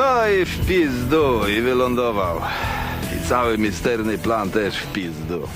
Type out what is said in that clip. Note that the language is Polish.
No i w pizdu i wylądował. I cały misterny plan też w pizdu.